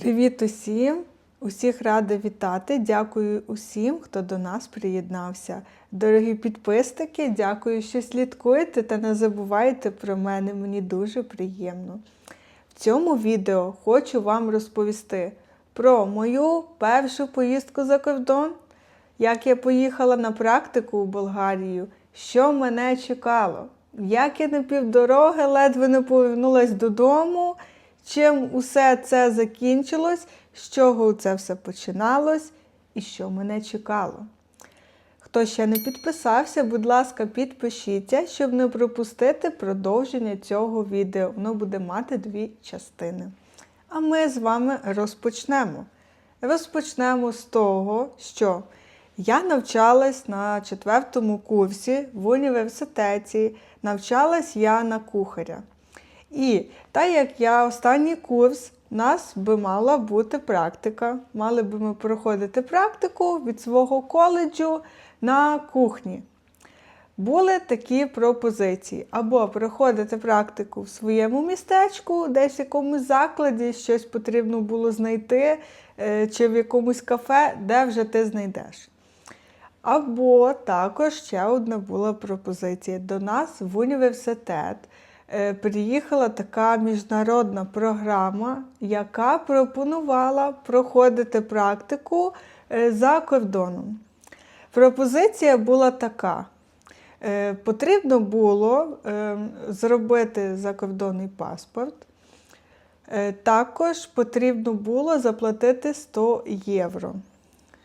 Привіт усім! Усіх рада вітати. Дякую усім, хто до нас приєднався. Дорогі підписники, дякую, що слідкуєте та не забувайте про мене. Мені дуже приємно. В цьому відео хочу вам розповісти про мою першу поїздку за кордон, як я поїхала на практику у Болгарію, що мене чекало, як я на півдороги ледве не повернулася додому, чим усе це закінчилось, з чого це все починалось і що мене чекало. Хто ще не підписався, будь ласка, підпишіться, щоб не пропустити продовження цього відео. Воно буде мати дві частини. А ми з вами розпочнемо. Розпочнемо з того, що я навчалась на четвертому курсі в університеті, навчалась я на кухаря. І так як я останній курс, у нас би мала бути практика. Мали би ми проходити практику від свого коледжу на кухні. Були такі пропозиції: або проходити практику в своєму містечку, десь в якомусь закладі щось потрібно було знайти, е, чи в якомусь кафе, де вже ти знайдеш. Або також ще одна була пропозиція. До нас в університет приїхала така міжнародна програма, яка пропонувала проходити практику е, за кордоном. Пропозиція була така. Е, Потрібно було е, зробити закордонний паспорт. Е, Також потрібно було заплатити 100 євро.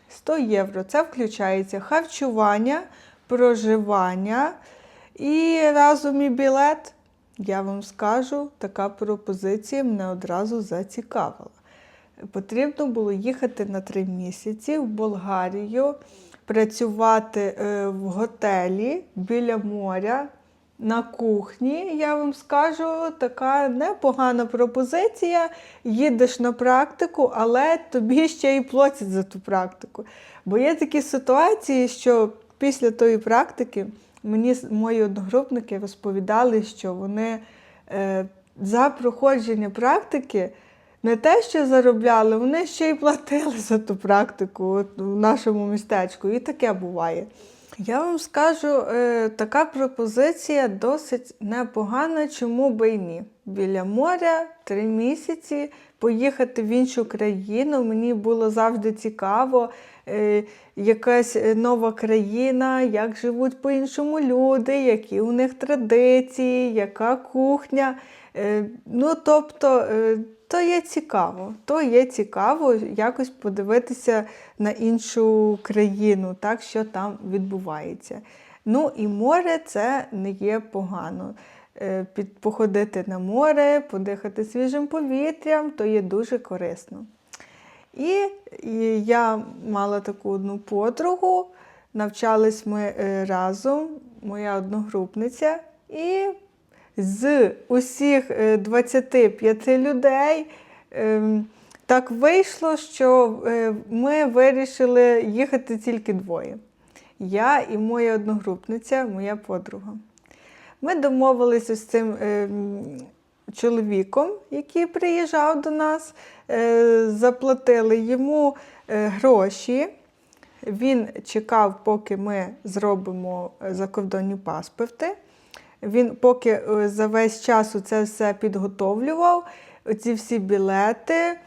100 євро це включається харчування, проживання і разом і білет. Я вам скажу, така пропозиція мене одразу зацікавила. Потрібно було їхати на три місяці в Болгарію, працювати е, в готелі біля моря. На кухні, я вам скажу, така непогана пропозиція. Їдеш на практику, але тобі ще й платять за ту практику. Бо є такі ситуації, що після тої практики мені мої одногрупники розповідали, що вони е, за проходження практики не те, що заробляли, вони ще й платили за ту практику от, в нашому містечку. І таке буває. Я вам скажу, е, така пропозиція досить непогана, чому би й ні. Біля моря три місяці поїхати в іншу країну. Мені було завжди цікаво, якась е, нова країна, як живуть по-іншому люди, які у них традиції, яка кухня. Е, Ну, тобто, е, то є цікаво. То є цікаво якось подивитися на іншу країну, так, що там відбувається. Ну і море це не є погано. Е, походити на море, подихати свіжим повітрям, то є дуже корисно. І, я мала таку одну подругу, навчались ми е, разом, моя одногрупниця, і з усіх е, 25 людей ем, так вийшло, що е, ми вирішили їхати тільки двоє. Я і моя одногрупниця, моя подруга. Ми домовилися з цим ем, чоловіком, який приїжджав до нас, е, заплатили йому е, гроші. Він чекав, поки ми зробимо е, закордонні паспорти. Він поки за весь час це все підготовлював, ці всі білети,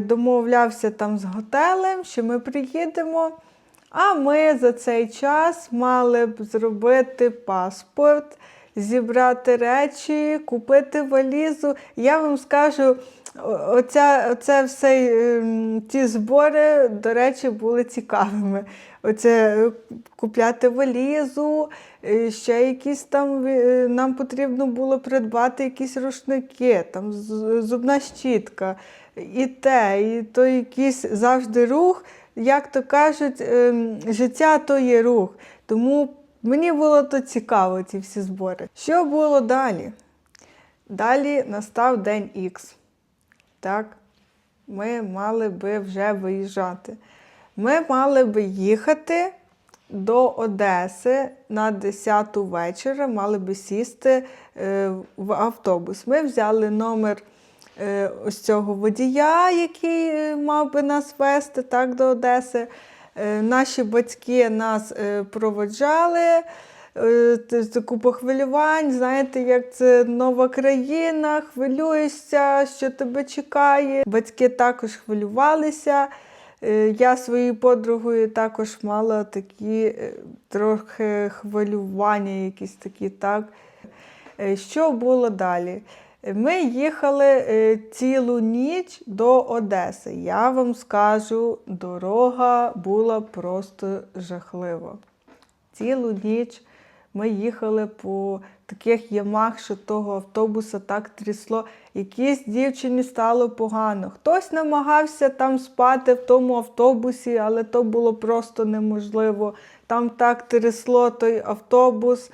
домовлявся там з готелем, що ми приїдемо. А ми за цей час мали б зробити паспорт, зібрати речі, купити валізу. Я вам скажу, оця, оце все, ем, ці збори, до речі, були цікавими. Оце е, купляти валізу, е, ще якісь там е, нам потрібно було придбати якісь рушники, там зубна щітка, і те, і то якийсь завжди рух. Як то кажуть, ем, життя то є рух. Тому мені було то цікаво, ці всі збори. Що було далі? Далі настав день Х. Так, ми мали би вже виїжджати. Ми мали би їхати до Одеси на 10 вечора, мали би сісти е, в автобус. Ми взяли номер е, ось цього водія, який е, мав би нас вести так, до Одеси. Е, Наші батьки нас е, проводжали. Е, це Купа хвилювань, знаєте, як це нова країна, хвилюєшся, що тебе чекає. Батьки також хвилювалися. Я своєю подругою також мала такі трохи хвилювання, якісь такі, так. Що було далі? Ми їхали е, цілу ніч до Одеси. Я вам скажу, дорога була просто жахлива. Цілу ніч ми їхали по таких ямах, що того автобуса так трясло. Якійсь дівчині стало погано. Хтось намагався там спати в тому автобусі, але то було просто неможливо. Там так трясло той автобус.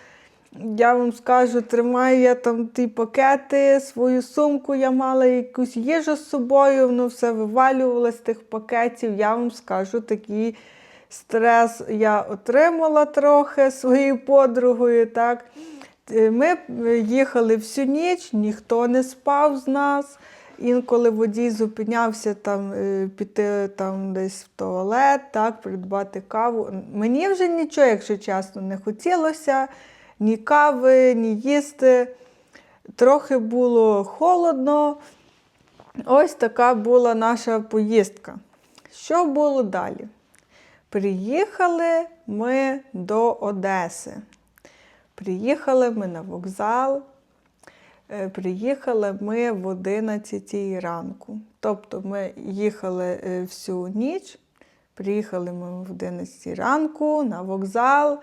Я вам скажу, тримаю я там ті пакети, свою сумку, я мала якусь їжу з собою, воно все вивалювалося з тих пакетів. Я вам скажу, такий стрес я отримала трохи своєю подругою. Так. Е, Ми їхали всю ніч, ніхто не спав з нас. Інколи водій зупинявся там е, піти там десь в туалет, так, придбати каву. Мені вже нічого, якщо чесно, не хотілося ні кави, ні їсти. Трохи було холодно. Ось така була наша поїздка. Що було далі? Приїхали ми до Одеси. Приїхали ми на вокзал. Е, Приїхали ми в 11 ранку. Тобто ми їхали е, всю ніч, приїхали ми в 11 ранку на вокзал,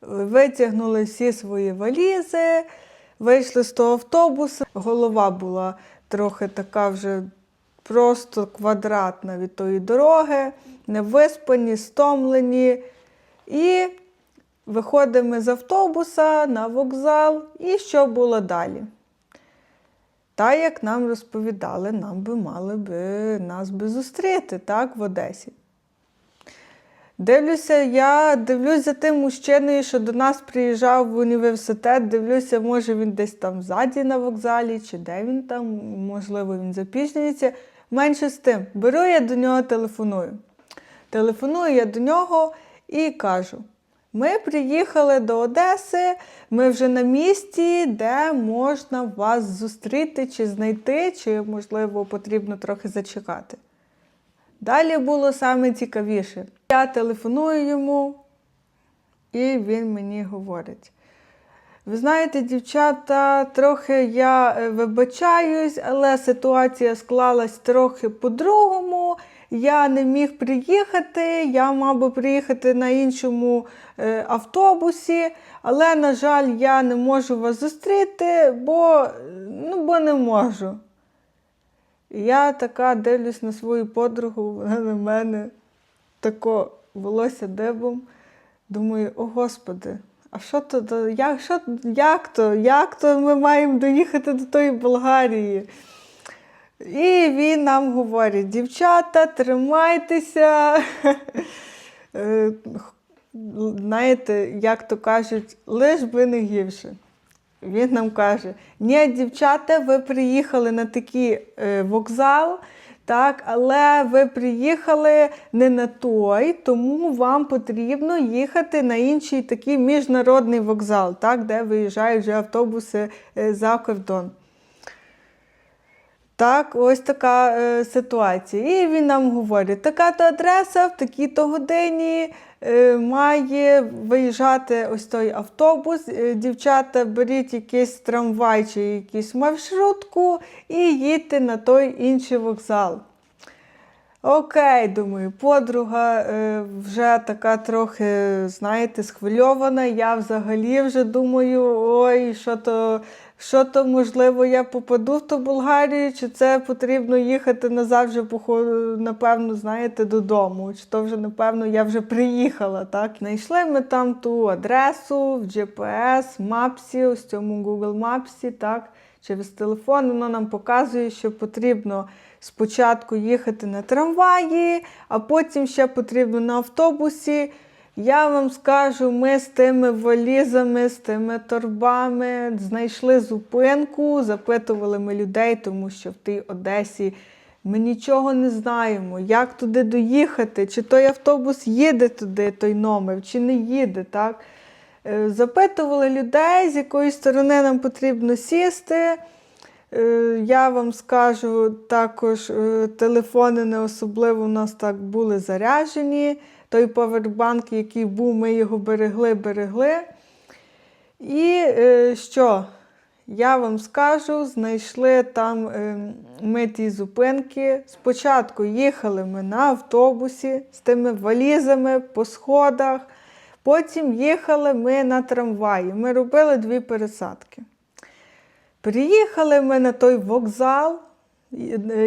витягнули всі свої валізи, вийшли з того автобуса. Голова була трохи така вже просто квадратна від тої дороги, невиспані, стомлені. І виходимо з автобуса на вокзал. І що було далі? Та, як нам розповідали, нам би мали би нас би зустріти так, в Одесі. Дивлюся, я дивлюсь за тим мужчиною, що до нас приїжджав в університет. Дивлюся, може він десь там ззаді на вокзалі, чи де він там, можливо, він запізнюється. Менше з тим, беру я до нього телефоную. Телефоную я до нього і кажу: ми приїхали до Одеси, ми вже на місці, де можна вас зустріти чи знайти, чи, можливо, потрібно трохи зачекати. Далі було саме цікавіше. Я телефоную йому, і він мені говорить: ви знаєте, дівчата, трохи я е, вибачаюсь, але ситуація склалась трохи по-другому. Я не міг приїхати, я мав би приїхати на іншому е, автобусі, але, на жаль, я не можу вас зустріти, бо, ну, бо не можу. Я така дивлюсь на свою подругу, вона на мене тако волосся дибом. Думаю, о Господи, а що то, то як, що, як то? Як то ми маємо доїхати до тої Болгарії? І він нам говорить: дівчата, тримайтеся. Е, Знаєте, як то кажуть, лиш би не гірше. Він нам каже: ні, дівчата, ви приїхали на такий е, вокзал, так, але ви приїхали не на той, тому вам потрібно їхати на інший такий міжнародний вокзал, так, де виїжджають вже автобуси е, за кордон. Так, ось така е, ситуація. І він нам говорить, така-то адреса в такій-то годині має виїжджати ось той автобус. Е, дівчата, беріть якийсь трамвай чи якусь маршрутку і їдьте на той інший вокзал. Окей, думаю, подруга е, вже така трохи, знаєте, схвильована. Я взагалі вже думаю, ой, що то, що то, можливо, я попаду в ту Болгарію, чи це потрібно їхати назад вже, напевно, знаєте, додому. Чи то вже, напевно, я вже приїхала. так. Знайшли ми там ту адресу в GPS, мапсі, ось цьому Google Мапсі, так. Через телефон воно нам показує, що потрібно спочатку їхати на трамваї, а потім ще потрібно на автобусі Я вам скажу, ми з тими валізами, з тими торбами знайшли зупинку, запитували ми людей, тому що в тій Одесі ми нічого не знаємо, як туди доїхати, чи той автобус їде туди, той номер, чи не їде. так? Е, Запитували людей, з якої сторони нам потрібно сісти. Е, Я вам скажу, також е, телефони не особливо у нас так були заряджені. Той павербанк, який був, ми його берегли, берегли. І е, що? Я вам скажу, знайшли там е, ми ті зупинки. Спочатку їхали ми на автобусі з тими валізами по сходах. Потім їхали ми на трамваї. Ми робили дві пересадки. Приїхали ми на той вокзал.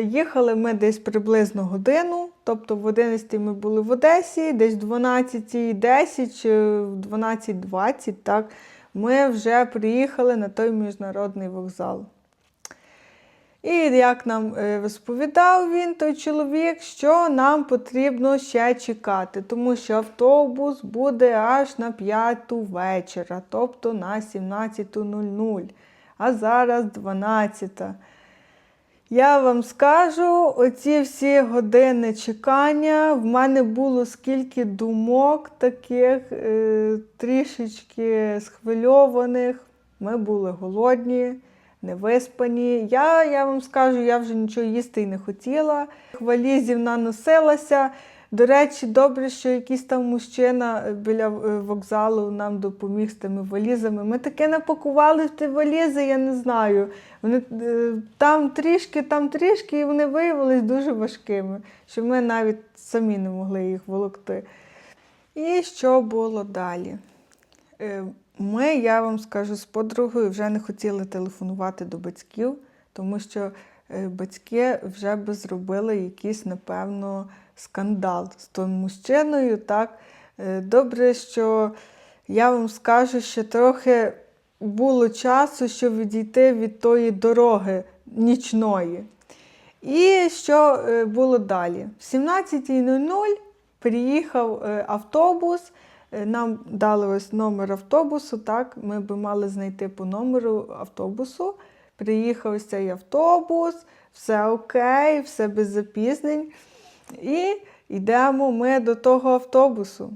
Їхали ми десь приблизно годину, тобто в 11 ми були в Одесі, десь в 12.10 чи в 12.20, так, ми вже приїхали на той міжнародний вокзал. І як нам е, розповідав він, той чоловік, що нам потрібно ще чекати, тому що автобус буде аж на 5 вечора, тобто на 17.00, а зараз 12. Я вам скажу, оці всі години чекання, в мене було скільки думок таких е, трішечки схвильованих. Ми були голодні, невиспані. Я, я вам скажу, я вже нічого їсти й не хотіла. Валізів наносилася. До речі, добре, що якийсь там мужчина е, біля е, вокзалу нам допоміг з тими валізами. Ми таке напакували в ті валізи, я не знаю. Вони е, там трішки, там трішки, і вони виявились дуже важкими, що ми навіть самі не могли їх волокти. І що було далі? Ми, я вам скажу, з подругою вже не хотіли телефонувати до батьків, тому що батьки вже би зробили якийсь, напевно, скандал з тим мужчиною. Так? Е, Добре, що я вам скажу, що трохи було часу, щоб відійти від тої дороги нічної. І що е, було далі? В 17.00 приїхав е, автобус. Нам дали ось номер автобусу. Так, ми би мали знайти по номеру автобусу. Приїхав цей автобус, все окей, все без запізнень. І йдемо ми до того автобусу.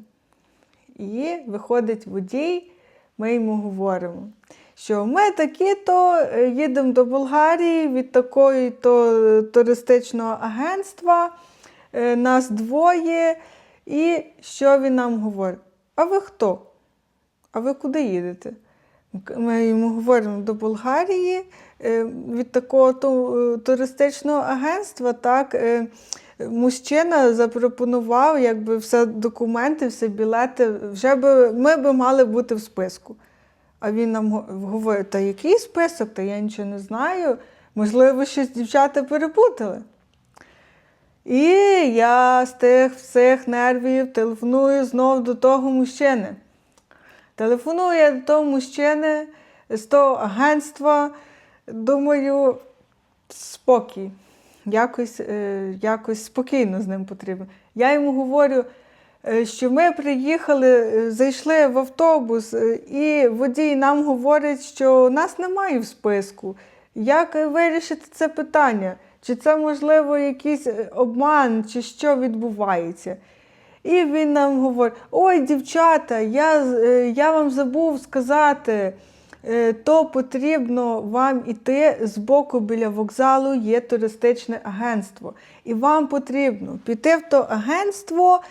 І виходить водій, ми йому говоримо, що ми такі-то е, їдемо до Болгарії від такої-то е, туристичного агентства, е, нас двоє. І що він нам говорить? А ви хто? А ви куди їдете? Ми йому говоримо до Болгарії від такого туристичного агентства, так. Мужчина запропонував, якби все документи, все білети, вже би ми би мали бути в списку. А він нам говорить, та який список? Та я нічого не знаю. Можливо, щось дівчата перепутали. І я з тих всіх нервів телефоную знов до того мужчини. Телефоную я до того мужчини з того агентства. Думаю, спокій. Якось, е, якось спокійно з ним потрібно. Я йому говорю, е, що ми приїхали, е, зайшли в автобус, і водій нам говорить, що нас немає в списку. Як вирішити це питання? Чи це, можливо, якийсь обман, чи що відбувається? І він нам говорить: ой, дівчата, я, я вам забув сказати, то потрібно вам іти з боку біля вокзалу є туристичне агентство. І вам потрібно піти в то агентство,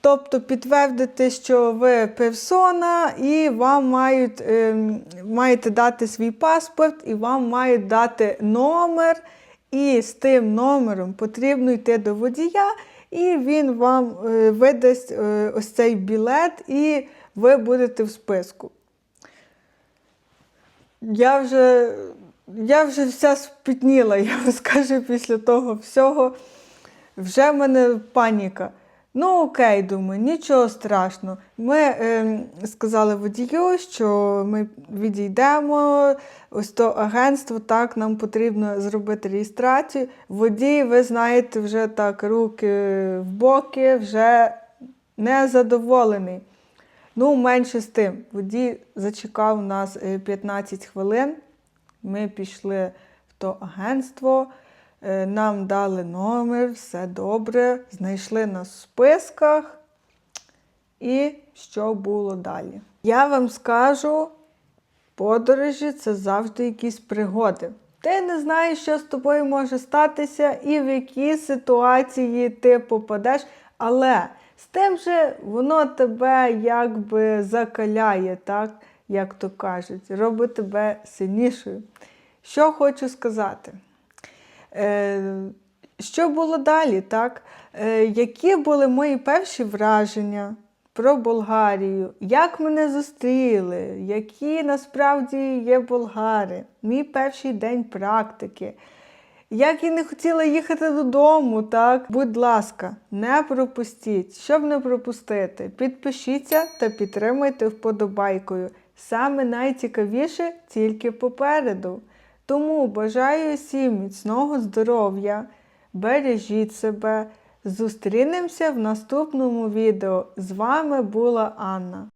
тобто підтвердити, що ви персона, і вам мають, ем, маєте дати свій паспорт, і вам мають дати номер. І з тим номером потрібно йти до водія, і він вам е, видасть е, ось цей білет, і ви будете в списку. Я вже, я вже вся спітніла, я вам скажу, після того всього. Вже в мене паніка. Ну, окей, думаю, нічого страшного. Ми е, сказали водію, що ми відійдемо. Ось то агентство, так, нам потрібно зробити реєстрацію. Водій, ви знаєте, вже так, руки в боки, вже незадоволений. Ну, менше з тим. Водій зачекав нас е, 15 хвилин. Ми пішли в то агентство, е, нам дали номер, все добре, знайшли нас в списках. І що було далі? Я вам скажу, подорожі це завжди якісь пригоди. Ти не знаєш, що з тобою може статися і в які ситуації ти попадеш, але з тим же воно тебе якби закаляє, так, як то кажуть, робить тебе сильнішою. Що хочу сказати? Е, що було далі, так? Е, які були мої перші враження про Болгарію? Як мене зустріли? Які насправді є болгари? Мій перший день практики. Як я не хотіла їхати додому, так? Будь ласка, не пропустіть. Щоб не пропустити, підпишіться та підтримайте вподобайкою. Саме найцікавіше тільки попереду. Тому бажаю всім міцного здоров'я, бережіть себе. Зустрінемося в наступному відео. З вами була Анна.